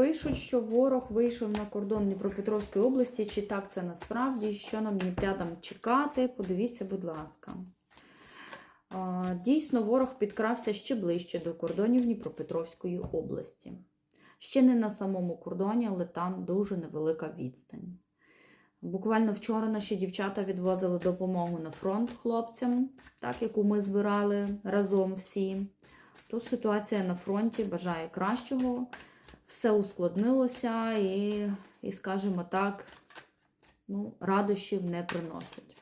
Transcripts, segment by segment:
Пишуть, що ворог вийшов на кордон Дніпропетровської області. Чи так це насправді? Що нам дніпрятам чекати? Подивіться, будь ласка. Дійсно, ворог підкрався ще ближче до кордонів Дніпропетровської області. Ще не на самому кордоні, але там дуже невелика відстань. Буквально вчора наші дівчата відвозили допомогу на фронт хлопцям, так яку ми збирали разом всі. То ситуація на фронті бажає кращого все ускладнилося і, і скажімо так, ну, радощів не приносить.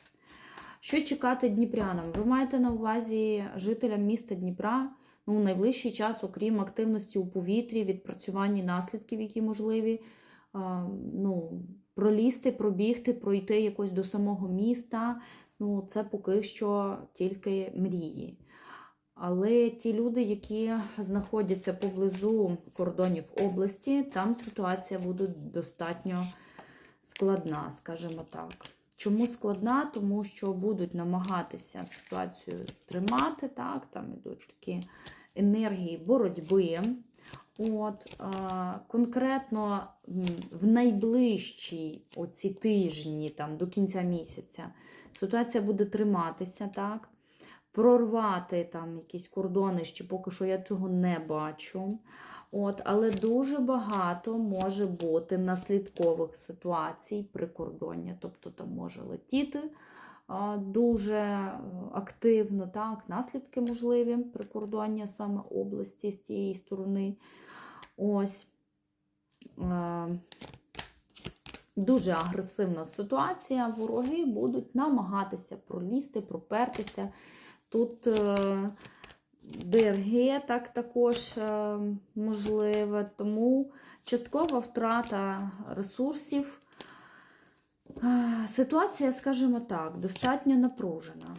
Що чекати дніпрянам? Ви маєте на увазі жителям міста Дніпра ну, в найближчий час, окрім активності у повітрі, відпрацювання наслідків, які можливі, а, ну, пролізти, пробігти, пройти якось до самого міста. Ну, це поки що тільки мрії. Але ті люди, які знаходяться поблизу кордонів області, там ситуація буде достатньо складна, скажімо так. Чому складна? Тому що будуть намагатися ситуацію тримати, так, там йдуть такі енергії боротьби. От, конкретно в найближчі оці тижні, там, до кінця місяця, ситуація буде триматися, так прорвати там якісь кордони, ще поки що я цього не бачу. От, Але дуже багато може бути наслідкових ситуацій прикордоння. Тобто там може летіти а, дуже е, активно, так, наслідки можливі прикордоння саме області з тієї сторони. Ось. Е, Дуже агресивна ситуація. Вороги будуть намагатися пролізти, пропертися. Тут е, ДРГ так також е, можливе, тому часткова втрата ресурсів. Е, Ситуація, скажімо так, достатньо напружена.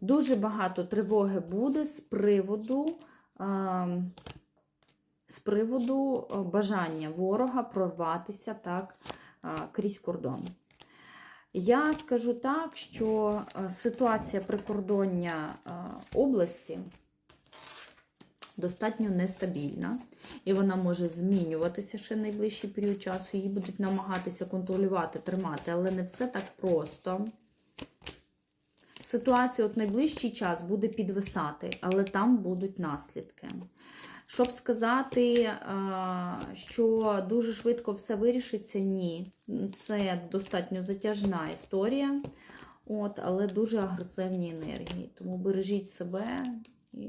Дуже багато тривоги буде з приводу, з приводу бажання ворога прорватися так крізь кордон. Я скажу так, що е, ситуація прикордоння е, області достатньо нестабільна, і вона може змінюватися ще найближчий період часу. Її будуть намагатися контролювати, тримати, але не все так просто. Ситуація от найближчий час буде підвисати, але там будуть наслідки. Щоб сказати, що дуже швидко все вирішиться, ні. Це достатньо затяжна історія, от, але дуже агресивні енергії. Тому бережіть себе і